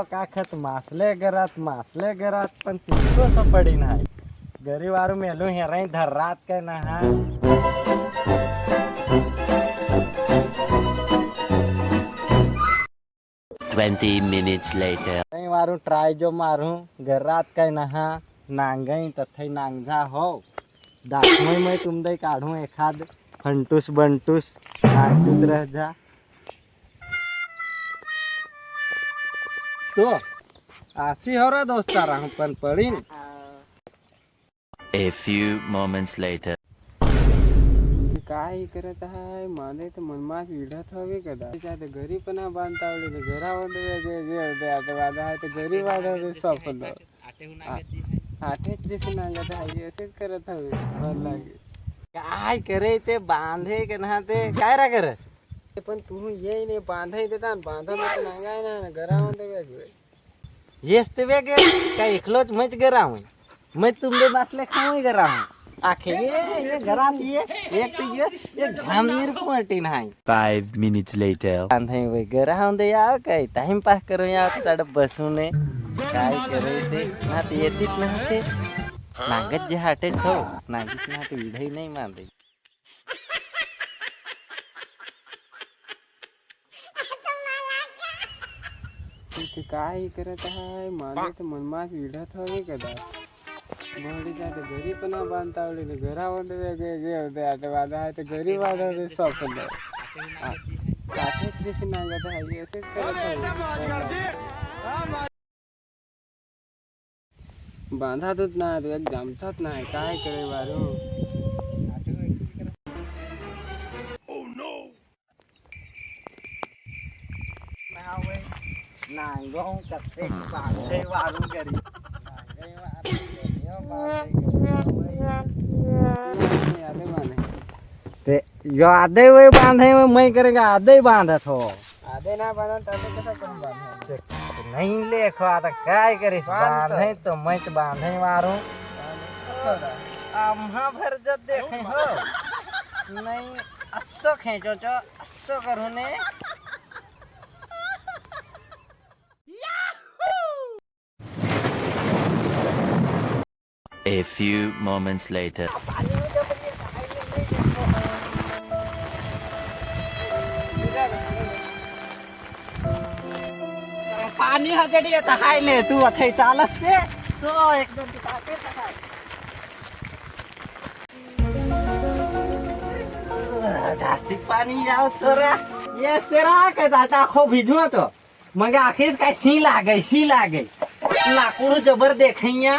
लोक आखत मासले गरत मासले गरत पण तिथं सो पडी नाही. घरी वारू मेलो हे रे धरात काय नाही. Twenty minutes later. नहीं मारू ट्राई जो मारू घर रात का नहा. नांगई तथे नांगा हो. दाखवे मई तुम दे काढू एखाद फंटूस बंटूस रह जा. તો આસી હોરા દોસ્તારા હું પણ પડીને A few moments later. काय करत आहे माझे तर मनमास विढत हवे कदाचित आता घरी पण हा बांधता आवडले घरामध्ये वेगवेगळे होते आता वादा आहे तर घरी वाढवते सफल आठेच जसे नांगत आहे असेच करत हवे मला लागे काय करे ते बांधे के ना ते काय रा करस नाही येस ते वेगळे काय एकलोच मच तुमले बाटले खाऊ गराव आखे ये ये एक तो ये ये घामीर पोटी नाही Five minutes later. बांधाई वय गराव दे याव काय टाइम पास करू याव बसून ये. काय करे ते ना ते येतीच ना ते नागत जे हाटे छो नागीच ना ते विधाई नाही मानते ते काय करत आहे? माझे तर मनमास विढत हवे कदा बहडीच्या आता घरी पण बांधता आवडले घरामध्ये वेगवेगळे होते. आता वादा आहे तर घरी सफल आठेच जसे नांगत आहे असेच करत हवे बांधातच नाही जमतात नाही. काय करे बारू बांधे करी नांगई वारून घरी, बांधे. ते बांधे वय मैं करेगा बांधत हो आधे ना बांधा तसे कसं करून बांधा। नहीं लेखो आता काय करीस बांधतो. बांधे तो मैं तो बांधे मारू आम्हा भर जत देखे हो। नहीं अस्सो खेचो चो अस्सो करू ने A few moments later. पाणी हजडी येत हाय ले, तू अथे चालस ते तो एकदम टाके हाय जास्ती पाणी जाव तोरा। येस तेरा काय दाटा खो भिजवा तो। मग आखिस काय सी लागे सी लागे। लाकूड जबर देखैया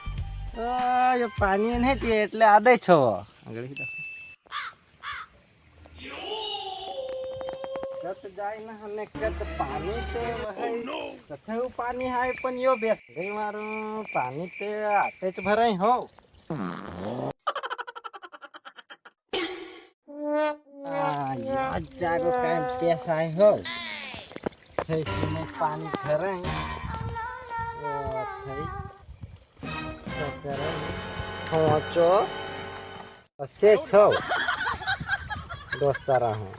અ પાણી નહીં તે એટલે આદે છો આગળ હીધો કત જાય ને અને કત પાણી તે વહાય તથે પાણી હાય પણ યો બેસ ગઈ મારું પાણી તે આતે જ ભરાય હો આ યાદ જાગો કાંઈ પેસાય હો થઈ સુને પાણી ભરાય થઈ पाँचो से छो दोस्तारा हूँ।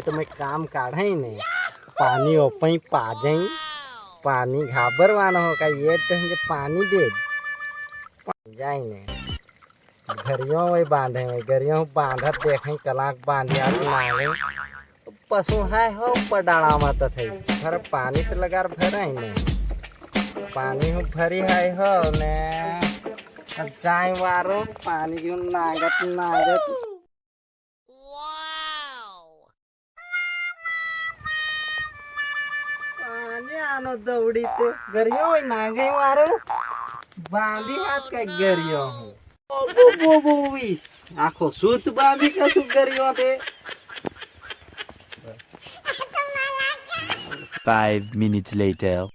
तो मैं काम काढ़ ही नहीं। पानी ओपई पाजई। पानी घाबर वाना हो का ये तो पानी दे जाए ने। घरियों वही बांधे वही घरियों बाँध, देखें कलाक बांधे आप मांगे तो पशु है हो पर डाड़ा मत थे। घर पानी तो लगा भर ही नहीं। पानी हो, भरी है हो ने। अब जाए वारो, पानी क्यों नागत नागत। पानी आनो दौड़ी ते, गरियो वही नागे वारो। बांधी हाथ का गरियो हूँ। बो बो बो भी आखो सूत बांधी का तू गरियो ते Five minutes later.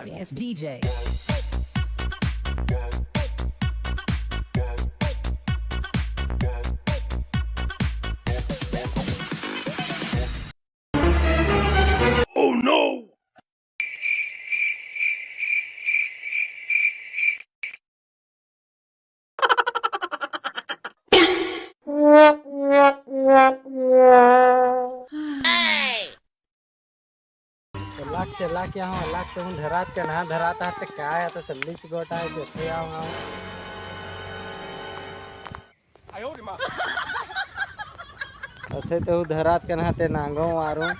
Sorry ass DJ. Lakh से लाख यहाँ लाख तो हूँ धरात के ना धरात आते है तो सब की गोटा है देखे आऊँ अथे तो धरात के नहाते नांगो मारूं